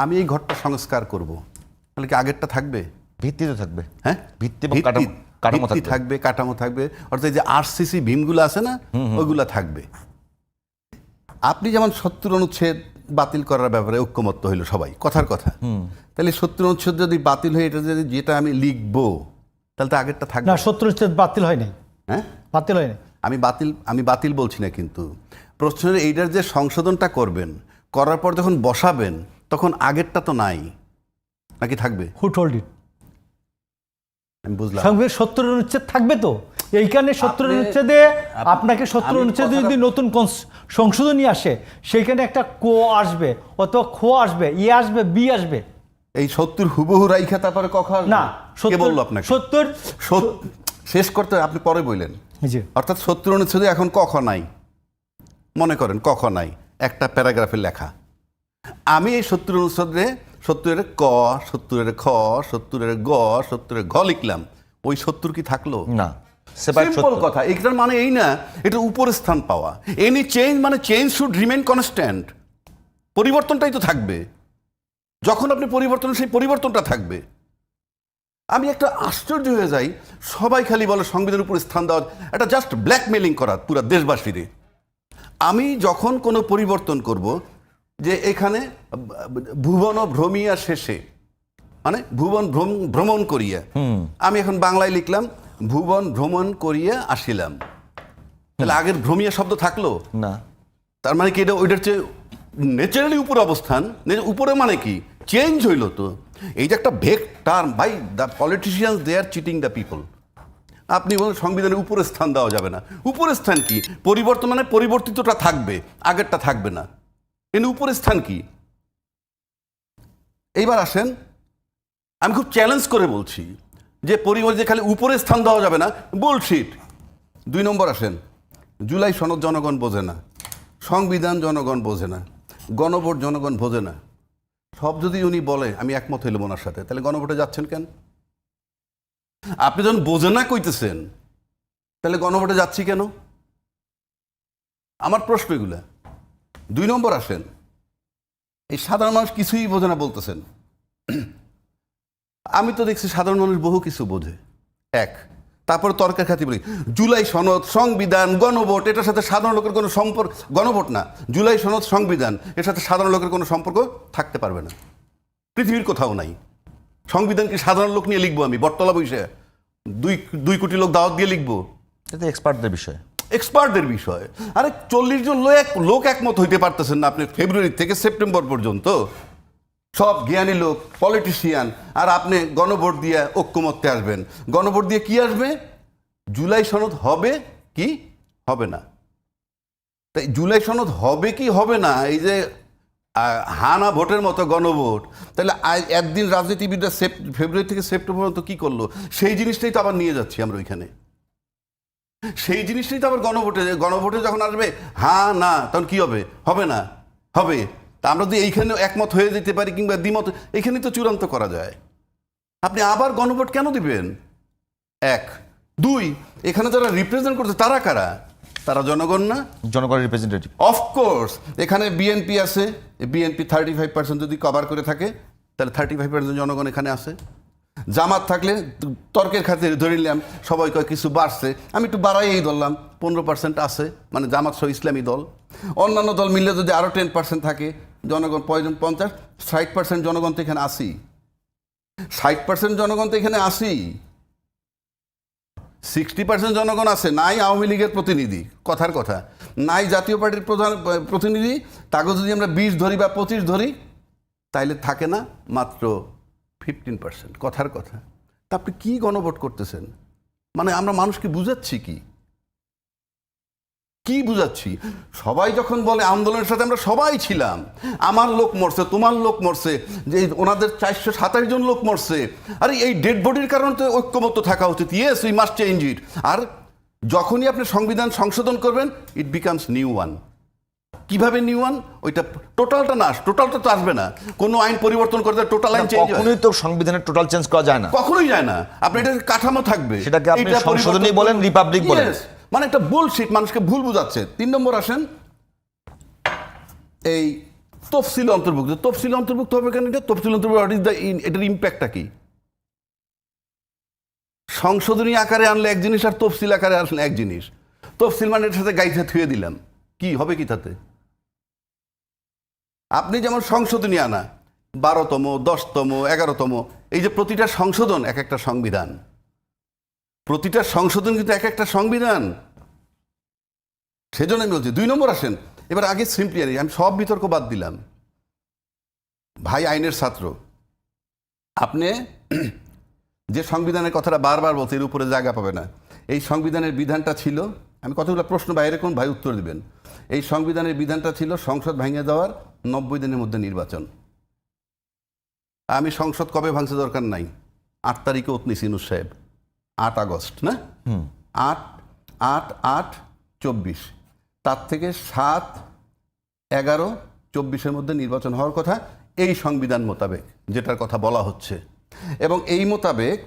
আমি এই ঘরটা সংস্কার করব। তাহলে কি আগেরটা থাকবে? ভিত্তি তো থাকবে। হ্যাঁ? ভিত্তি এবং কাঠামো- থাকবে। থাকবে কাঠামো থাকবে। অর্থাৎ এই যে আরসিসি ভীমগুলো আছে না ওইগুলা থাকবে। আপনি যেমন সত্তর অনুচ্ছেদ বাতিল করার ব্যাপারে ঐক্যমত্য হইল সবাই কথার কথা। তাহলে সত্তর অনুচ্ছেদ যদি বাতিল হয়ে এটা যদি যেটা আমি লিখব তাহলে তো আগেরটা থাকবে। না সত্তর অনুচ্ছেদ বাতিল হয় নাই হ্যাঁ? বাতিল হয় নাই আমি বাতিল আমি বাতিল বলছি না কিন্তু। প্রশ্নের এইটার যে সংশোধনটা করবেন করার পর যখন বসাবেন তখন আগেরটা তো নাই। নাকি থাকবে? হু টোল্ড ইট আমি বুঝলাম। সঙ্গে সত্তর অনুচ্ছেদ থাকবে তো? এইখানে সত্তর আপনি- অনুচ্ছেদে আপনাকে সত্তর অনুচ্ছেদে যদি নতুন সংশোধনী আসে সেইখানে একটা কো আসবে অথবা খো আসবে ই আসবে বি আসবে। এই সত্তর হুবহু রাইখা তারপরে কখন না কে বলল আপনাকে? সত্তর সত- শেষ করতে আপনি পরে বললেন। জি। অর্থাৎ সত্তর অনুচ্ছেদে এখন কখ নাই। মনে করেন কখ নাই একটা প্যারাগ্রাফে লেখা। আমি এই সত্তর অনুচ্ছেদে সত্তরের ক সত্তরের খ সত্তরের গ সত্তরের ঘ লিখলাম। ওই সত্তর কি থাকল? না সিম্পল কথা এটার মানে এই না এটা উপরে স্থান পাওয়া। এনি চেঞ্জ মানে চেঞ্জ শুড রিমেন কনস্ট্যান্ট পরিবর্তনটাই তো থাকবে। যখন আপনি পরিবর্তন সেই পরিবর্তনটা থাকবে। আমি একটা আশ্চর্য হয়ে যাই সবাই খালি বলে সংবিধানের উপরে স্থান দেওয়া এটা জাস্ট ব্ল্যাকমেলিং করা পুরো দেশবাসীরে। আমি যখন কোনো পরিবর্তন করব যে এখানে ভুবন ভ্রমিয়া শেষে মানে ভুবন ভ্রম- ভ্রমণ করিয়া। আমি এখন বাংলায় লিখলাম ভুবন ভ্রমণ করিয়া আসিলাম। তাহলে আগের ভ্রমিয়া শব্দ থাকল? না। তার মানে কি এটা ওইটার চেয়ে ন্যাচারালি উপর অবস্থান? উপরে মানে কি? চেঞ্জ হইল তো। এই যে একটা vague term by the politicians they are cheating the people আপনি বলেন সংবিধানের উপরে স্থান দেওয়া যাবে না। উপরে স্থান কি? পরিবর্তন মানে পরিবর্তিতটা থাকবে আগেরটা থাকবে না। কিন্তু উপরে স্থান কি? এইবার আসেন, আমি খুব চ্যালেঞ্জ করে বলছি যে পরিবার যে খালি উপরে স্থান দেওয়া যাবে না বুলশিট দুই নম্বর আসেন, জুলাই সনদ জনগণ বোঝে না, সংবিধান জনগণ বোঝে না, গণভোট জনগণ বোঝে না। সব যদি উনি বলে, আমি একমত হইলাম ওনার সাথে, তাহলে গণভোটে যাচ্ছেন কেন? আপনি যখন বোঝে না কইতেছেন, তাহলে গণভোটে যাচ্ছি কেন? আমার প্রশ্ন এগুলা। দুই নম্বর আসেন। এই সাধারণ মানুষ কিছুই বোঝে না বলতেছেন। আমি তো দেখছি সাধারণ মানুষ বহু কিছু বোঝে। এক, তারপরে তর্কের খাতি বলি। জুলাই সনদ, সংবিধান, গণভোট, এটার সাথে সাধারণ লোকের কোনো সম্পর্ক, গণভোট না, জুলাই সনদ, সংবিধান, এর সাথে সাধারণ লোকের কোনো সম্পর্ক থাকতে পারবে না। পৃথিবীর কোথাও নাই। সংবিধান কি সাধারণ লোক নিয়ে লিখব আমি? বটতলা বসে দুই দুই কোটি লোক দাওয়াত দিয়ে লিখব? এটা এক্সপার্টদের বিষয়। এক্সপার্টদের বিষয়। আরে চল্লিশ জন লোক লোক একমত হইতে পারতেছেন না আপনি ফেব্রুয়ারি থেকে সেপ্টেম্বর পর্যন্ত। সব জ্ঞানী লোক পলিটিশিয়ান আর আপনি গণভোট দিয়ে ঐক্যমত্যে আসবেন। গণভোট দিয়ে কি আসবে? জুলাই সনদ হবে কি? হবে না। তাই জুলাই সনদ হবে কি, হবে না? এই যে হানা ভোটের মতো গণভোট। তাহলে একদিন রাজনীতিবিদরা সেপ ফেব্রুয়ারি থেকে সেপ্টেম্বর পর্যন্ত কী করল? সেই জিনিসটাই তো আবার নিয়ে যাচ্ছি আমরা ওইখানে। সেই জিনিসটাই তো আবার গণভোটে গণভোটে যখন আসবে হ্যাঁ না তখন কি হবে? হবে না হবে। তা আমরা যদি এইখানে একমত হয়ে যেতে পারি কিংবা দ্বিমত এইখানে তো চূড়ান্ত করা যায়। আপনি আবার গণভোট কেন দিবেন? এক। দুই এখানে যারা রিপ্রেজেন্ট করছে তারা কারা? তারা জনগণ না? জনগণের রিপ্রেজেন্টেটিভ অফকোর্স এখানে বিএনপি আছে। বিএনপি থার্টি ফাইভ পার্সেন্ট যদি কভার করে থাকে তাহলে থার্টি ফাইভ পার্সেন্ট জনগণ এখানে আছে। জামাত থাকলে তর্কের খাতিরে ধরে নিলাম, সবাই কয় কিছু বাড়ছে। আমি একটু বাড়াইয়েই ধরলাম, পনেরো পার্সেন্ট আছে মানে জামাত সহ ইসলামী দল। অন্যান্য দল মিললে যদি আরও টেন পার্সেন্ট থাকে, জনগণ পয়জন পঞ্চাশ, ষাট পার্সেন্ট জনগণ তো এখানে আসি ষাট পার্সেন্ট জনগণ তো এখানে আসি সিক্সটি পার্সেন্ট জনগণ আছে, নাই আওয়ামী লীগের প্রতিনিধি, কথার কথা। নাই জাতীয় পার্টির প্রধান প্রতিনিধি তাকে যদি আমরা বিশ ধরি বা পঁচিশ ধরি, তাইলে থাকে না মাত্র ফিফটিন পার্সেন্ট কথার কথা। তা আপনি কী গণভোট করতেছেন? মানে আমরা মানুষকে বুঝাচ্ছি কি? কি বুঝাচ্ছি? সবাই যখন বলে আন্দোলনের সাথে আমরা সবাই ছিলাম, আমার লোক মরছে, তোমার লোক মরছে, যে ওনাদের চারশো সাতাশ জন লোক মরছে, আরে এই ডেড বডির কারণে তো ঐক্যমত্য থাকা উচিত। Yes we must change it আর যখনই আপনি সংবিধান সংশোধন করবেন ইট বিকামস নিউ ওয়ান কীভাবে নিউ ওয়ান ওইটা টোটালটা না টোটালটা তো আসবে না। কোনো আইন পরিবর্তন করতে টোটাল আইন চেঞ্জ কখনোই তো সংবিধানের টোটাল চেঞ্জ করা যায় না। কখনোই যায় না। আপনি এটা কাঠামো থাকবে। সেটাকে আপনি সংশোধনী বলেন, রিপাবলিক বলেন। মানে একটা বুলশিট মানুষকে ভুল বুঝাচ্ছে। তিন নম্বর আসেন এই তফসিল অন্তর্ভুক্ত। তফসিল অন্তর্ভুক্ত হবে কেন? এটা তফসিল অন্তর্ভুক্ত is the in- এটার ইম্প্যাক্টটা কি? সংশোধনী আকারে আনলে এক জিনিস আর তফসিল আকারে আসলে এক জিনিস। তফসিল মানে এর সাথে গাইতে থুয়ে দিলাম কি হবে কি তাতে? আপনি যেমন সংশোধনী আনা, বারোতম, দশতম, এগারোতম, এই যে প্রতিটা সংশোধন এক একটা সংবিধান। প্রতিটা সংশোধন কিন্তু এক একটা সংবিধান। সেজন্য আমি বলছি, দুই নম্বর আসেন। এবার আগে সিম্পলি আনি, আমি সব বিতর্ক বাদ দিলাম। ভাই আইনের ছাত্র, আপনি যে সংবিধানের কথাটা বারবার বলতে এর উপরে জায়গা পাবে না। এই সংবিধানের বিধানটা ছিল, আমি কতগুলো প্রশ্ন বাইরে কোন ভাই উত্তর দিবেন? এই সংবিধানের বিধানটা ছিল সংসদ ভেঙে দেওয়ার নব্বই দিনের মধ্যে নির্বাচন। আমি সংসদ কবে ভাঙছে দরকার নাই। আট তারিখে ওতনি সিনুস সাহেব। আট আগস্ট না? আট আট আট চব্বিশ। তার থেকে সাত এগারো চব্বিশের মধ্যে নির্বাচন হওয়ার কথা এই সংবিধান মোতাবেক যেটার কথা বলা হচ্ছে। এবং এই মোতাবেক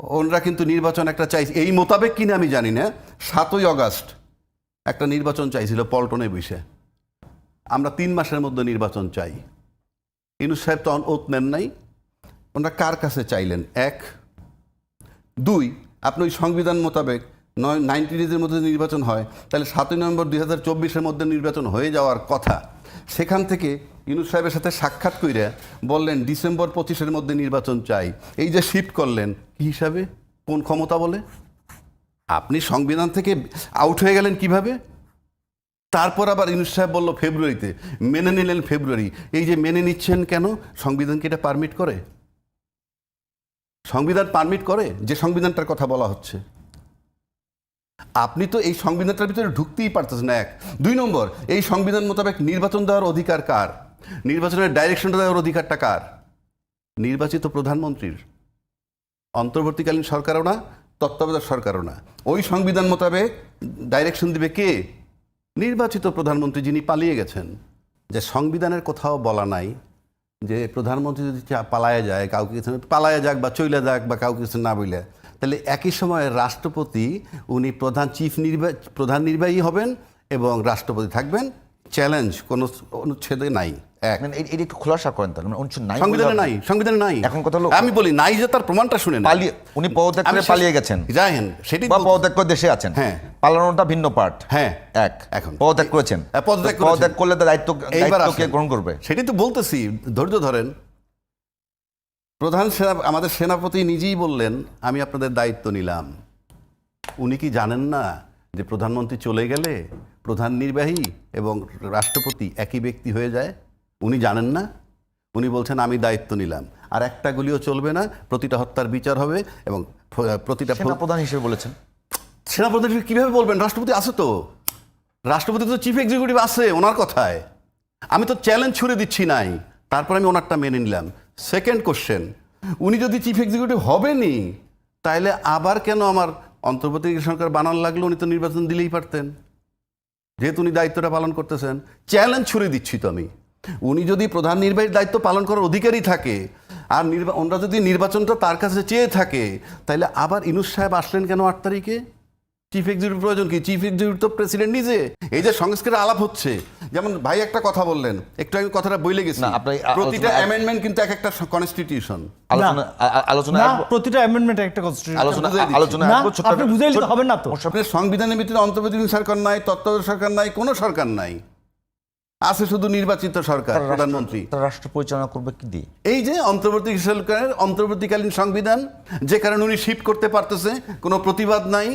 ওনারা কিন্তু নির্বাচন একটা চাইছে। এই মোতাবেক কিনা আমি জানি না। সাতই অগাস্ট একটা নির্বাচন চাইছিল পল্টনে বসে। আমরা তিন মাসের মধ্যে নির্বাচন চাই। ইনুস সাহেব তখন ওত নেন নাই। ওনারা কার কাছে চাইলেন? এক। দুই, আপনি ওই সংবিধান মোতাবেক নয় নাইনটি ডেজের মধ্যে নির্বাচন হয়, তাহলে সাতই নভেম্বর দুই হাজার চব্বিশের মধ্যে নির্বাচন হয়ে যাওয়ার কথা। সেখান থেকে ইনুস সাহেবের সাথে সাক্ষাৎ কইরা বললেন, ডিসেম্বর পঁচিশের মধ্যে নির্বাচন চাই। এই যে শিফট করলেন, কি হিসাবে? কোন ক্ষমতা বলে? আপনি সংবিধান থেকে আউট হয়ে গেলেন কীভাবে? তারপর আবার ইনুস সাহেব বলল, ফেব্রুয়ারিতে। মেনে নিলেন ফেব্রুয়ারি। এই যে মেনে নিচ্ছেন কেন? সংবিধান কি এটা পারমিট করে? সংবিধান পারমিট করে যে সংবিধানটার কথা বলা হচ্ছে। আপনি তো এই সংবিধানটার ভিতরে ঢুকতেই পারতেছেন না, এক। দুই নম্বর, এই সংবিধান মোতাবেক নির্বাচন দেওয়ার অধিকার কার? নির্বাচনের ডাইরেকশনটা দেওয়ার অধিকারটা কার? নির্বাচিত প্রধানমন্ত্রীর। অন্তর্বর্তীকালীন সরকারও না তত্ত্বাবধায়ক সরকারও না। ওই সংবিধান মোতাবেক ডাইরেকশন দিবে কে? নির্বাচিত প্রধানমন্ত্রী যিনি পালিয়ে গেছেন, যে সংবিধানের কোথাও বলা নাই যে প্রধানমন্ত্রী যদি পালায়া যায়, কাউকে কিছু পালায়া যাক বা চইলা যাক বা কাউকে কিছু না বইলে, তাহলে একই সময়ে রাষ্ট্রপতি উনি প্রধান চিফ নির্বাহী প্রধান নির্বাহী হবেন এবং রাষ্ট্রপতি থাকবেন। চ্যালেঞ্জ কোনো অনুচ্ছেদে নাই। এটা একটু খোলাসা করেন তাহলে। মানে উনিশশো নাই সংবিধানে নাই সংবিধানে নাই। এখন কথা হলো আমি বলি নাই যে তার প্রমাণটা শুনে পালিয়ে উনি পদত্যাগ করে পালিয়ে গেছেন। সেটি বা পদত্যাগ করে দেশে আছেন। হ্যাঁ। পালানোটা ভিন্ন পার্ট হ্যাঁ এক। এখন। পদত্যাগ করেছেন। হ্যাঁ, পদত্যাগ। করলে তার দায়িত্ব। গ্রহণ করবে? সেটাই তো বলতেছি ধৈর্য ধরেন। প্রধান সেনা আমাদের সেনাপতি নিজেই বললেন আমি আপনাদের দায়িত্ব নিলাম। উনি কি জানেন না যে প্রধানমন্ত্রী চলে গেলে প্রধান নির্বাহী এবং রাষ্ট্রপতি একই ব্যক্তি হয়ে যায়? উনি জানেন না। উনি বলছেন আমি দায়িত্ব নিলাম। আর একটা গুলিও চলবে না প্রতিটা হত্যার বিচার হবে এবং প্রতিটা প্রধান হিসেবে বলেছেন। সেনাপ্রধান কীভাবে বলবেন? রাষ্ট্রপতি আছে তো। রাষ্ট্রপতি তো চিফ এক্সিকিউটিভ আছে ওনার কথায়। আমি তো চ্যালেঞ্জ ছুড়ে দিচ্ছি নাই। তারপর আমি ওনারটা মেনে নিলাম। সেকেন্ড কোশ্চেন উনি যদি চিফ এক্সিকিউটিভ হবেনি তাহলে আবার কেন আমার অন্তর্বর্তী সরকার বানান লাগল? উনি তো নির্বাচন দিলেই পারতেন। যেহেতু উনি দায়িত্বটা পালন করতেছেন চ্যালেঞ্জ ছুড়ে দিচ্ছি তো আমি। উনি যদি প্রধান নির্বাহীর দায়িত্ব পালন করার অধিকারী থাকে আর নির্বা ওনারা যদি নির্বাচনটা তার কাছে চেয়ে থাকে তাহলে আবার ইনুস সাহেব আসলেন কেন আট তারিখে? চিফ এক্সিকিউটিভ প্রয়োজন কি? চিফ এক্সিকিউটিভ তো প্রেসিডেন্ট নিজে। এই যে সংস্কারের আলাপ হচ্ছে। যেমন ভাই একটা কথা বললেন একটু আমি কথাটা বইলে গেছি। না, আপনি- প্রতিটা অ্যামেন্ডমেন্ট কিন্তু এক একটা কনস্টিটিউশন আলোচনা প্রতিটা অ্যামেন্ডমেন্ট একটা কনস্টিটিউশন আলোচনা আলোচনা না আপনি একটা- বুঝে নিতে ছোট্ট- হবে না তো। সংবিধানের ভিতরে অন্তর্বর্তীকালীন সরকার নাই তত্ত্বাবধায়ক সরকার নাই কোনো সরকার নাই। আছে শুধু নির্বাচিত সরকার প্রধানমন্ত্রী। রাষ্ট্র পরিচালনা করবে কি দিয়ে? এই যে অন্তর্বর্তী সরকারের অন্তর্বর্তীকালীন সংবিধান যে কারণে উনি শিফট করতে পারতেছে কোনো প্রতিবাদ নাই।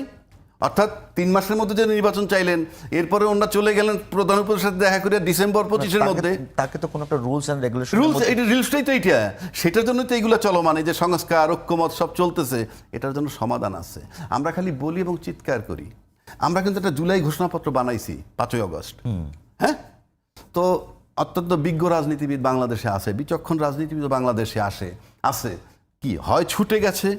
অর্থাৎ তিন মাসের মধ্যে যে নির্বাচন চাইলেন এরপরে ওনারা চলে গেলেন প্রধান উপদেষ্টার দেখা করে ডিসেম্বর পঁচিশের মধ্যে। তাকে তো কোনো একটা রুলস অ্যান্ড রেগুলেশন রুলস এটা রুলসটাই তো এইটা। সেটার জন্য তো এইগুলো চলমান এই যে সংস্কার ঐক্যমত সব চলতেছে। এটার জন্য সমাধান আছে। আমরা খালি বলি এবং চিৎকার করি। আমরা কিন্তু একটা জুলাই ঘোষণাপত্র বানাইছি পাঁচই অগস্ট হ্যাঁ? তো অত্যন্ত বিজ্ঞ রাজনীতিবিদ বাংলাদেশে আছে, বিচক্ষণ রাজনীতিবিদ বাংলাদেশে আসে, আছে। কি, হয় ছুটে গেছে?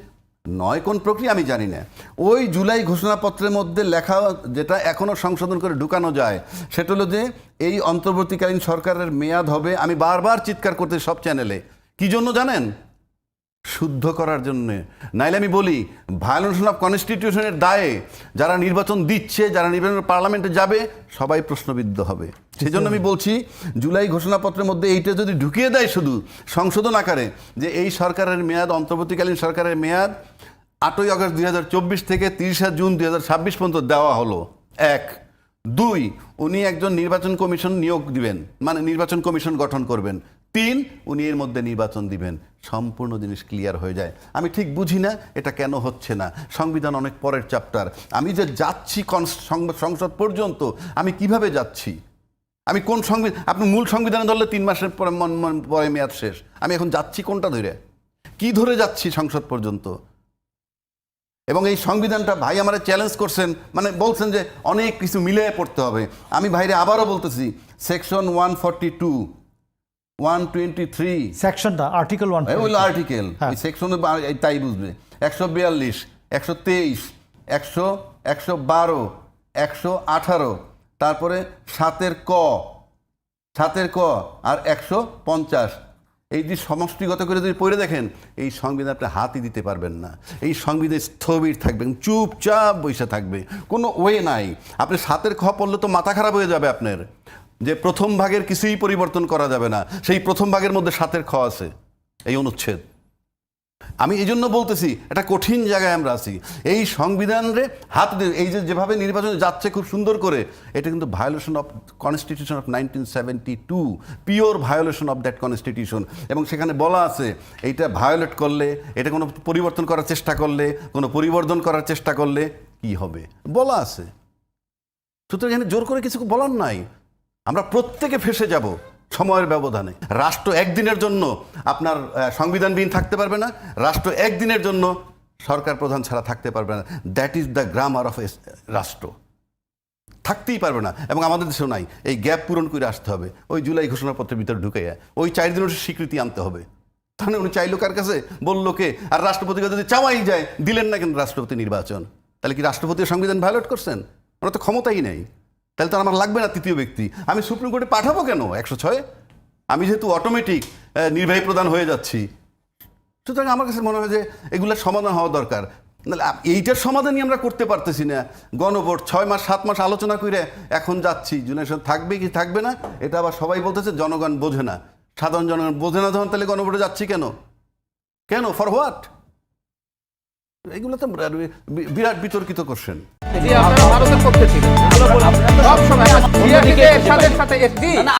নয়, কোন প্রক্রিয়া আমি জানি না। ওই জুলাই ঘোষণাপত্রের মধ্যে লেখা যেটা এখনও সংশোধন করে ঢুকানো যায়, সেটা হলো যে এই অন্তর্বর্তীকালীন সরকারের মেয়াদ হবে, আমি বারবার চিৎকার করতে সব চ্যানেলে। কি জন্য জানেন? শুদ্ধ করার জন্য। নাইলে আমি বলি ভায়োলেশন অফ কনস্টিটিউশনের দায়ে যারা নির্বাচন দিচ্ছে, যারা নির্বাচন পার্লামেন্টে যাবে, সবাই প্রশ্নবিদ্ধ হবে। সেই জন্য আমি বলছি, জুলাই ঘোষণাপত্রের মধ্যে এইটা যদি ঢুকিয়ে দেয় শুধু সংশোধন আকারে, যে এই সরকারের মেয়াদ, অন্তর্বর্তীকালীন সরকারের মেয়াদ আটই আগস্ট দুই হাজার চব্বিশ থেকে তিরিশে জুন দুই হাজার ছাব্বিশ পর্যন্ত দেওয়া হলো। এক। দুই, উনি একজন নির্বাচন কমিশন নিয়োগ দিবেন মানে নির্বাচন কমিশন গঠন করবেন। তিন, উনি এর মধ্যে নির্বাচন দিবেন। সম্পূর্ণ জিনিস ক্লিয়ার হয়ে যায়। আমি ঠিক বুঝি না, এটা কেন হচ্ছে না? সংবিধান অনেক পরের চ্যাপ্টার আমি যে যাচ্ছি সংসদ পর্যন্ত, আমি কীভাবে যাচ্ছি? আমি কোন সংবিধান আপনি মূল সংবিধানে ধরলে তিন মাসের পরে পরে মেয়াদ শেষ। আমি এখন যাচ্ছি কোনটা ধরে? কি ধরে যাচ্ছি সংসদ পর্যন্ত? এবং এই সংবিধানটা ভাই আমারে চ্যালেঞ্জ করছেন মানে বলছেন যে অনেক কিছু মিলে পড়তে হবে। আমি ভাইরে আবারও বলতেছি section one forty two one twenty three সেকশনটা আর্টিকেল ওয়ান ওইগুলো আর্টিকেল। সেকশনে এই তাই বুঝবে। একশো বিয়াল্লিশ একশো তেইশ একশো একশো বারো একশো আঠারো তারপরে সাতের ক সাতের ক আর একশো পঞ্চাশ। এই যে সমষ্টিগত করে যদি পড়ে দেখেন এই সংবিধান আপনি হাতই দিতে পারবেন না। এই সংবিধান স্থবির থাকবেন চুপচাপ বসে থাকবে। কোনো ওয়ে নাই। আপনি সাতের খ পড়লে তো মাথা খারাপ হয়ে যাবে আপনার। যে প্রথম ভাগের কিছুই পরিবর্তন করা যাবে না, সেই প্রথম ভাগের মধ্যে সাতের খ আছে, এই অনুচ্ছেদ। আমি এই জন্য বলতেছি, একটা কঠিন জায়গায় আমরা আছি। এই সংবিধানরে হাত এই যে যেভাবে নির্বাচন যাচ্ছে খুব সুন্দর করে, এটা কিন্তু violation of constitution of nineteen seventy two pure violation of that constitution এবং সেখানে বলা আছে, এইটা ভায়োলেট করলে, এটা কোনো পরিবর্তন করার চেষ্টা করলে, কোনো পরিবর্তন করার চেষ্টা করলে কি হবে? বলা আছে। সুতরাং এখানে জোর করে কিছু বলার নাই। আমরা প্রত্যেকে ফেসে যাব সময়ের ব্যবধানে। রাষ্ট্র একদিনের জন্য আপনার সংবিধানবিহীন থাকতে পারবে না, রাষ্ট্র একদিনের জন্য সরকার প্রধান ছাড়া থাকতে পারবে না। That is the grammar of রাষ্ট্র। থাকতেই পারবে না, এবং আমাদের দেশেও নাই। এই গ্যাপ পূরণ করে আসতে হবে। ওই জুলাই ঘোষণাপত্রের ভিতরে ঢুকে যায়। ওই চার দিনের স্বীকৃতি আনতে হবে। তাহলে উনি চাইলো কার কাছে? বলল কে? আর রাষ্ট্রপতিকে যদি চাওয়াই যায়, দিলেন না কেন রাষ্ট্রপতি নির্বাচন? তাহলে কি রাষ্ট্রপতি সংবিধান ভায়োলেট করছেন? ওনার তো ক্ষমতাই নেই। তাহলে তো আমার লাগবে না তৃতীয় ব্যক্তি। আমি সুপ্রিম কোর্টে পাঠাবো কেন? একশো ছয়? আমি যেহেতু অটোমেটিক নির্বাহী প্রধান হয়ে যাচ্ছি। সুতরাং আমার কাছে মনে হয় যে এগুলোর সমাধান হওয়া দরকার। এইটার সমাধানই আমরা করতে পারতেছি না। গণভোট, ছয় মাস, সাত মাস আলোচনা করে এখন যাচ্ছি। জুনেশন থাকবে কি থাকবে না, এটা আবার সবাই বলতেছে, জনগণ বোঝে না। সাধারণ জনগণ বোঝে না যখন তাহলে গণভোটে যাচ্ছি কেন? কেন? ফর হোয়াট এগুলো তো বিরাট বিতর্কিত করছেন। ভারতের পক্ষে সব সময় সাথে একটি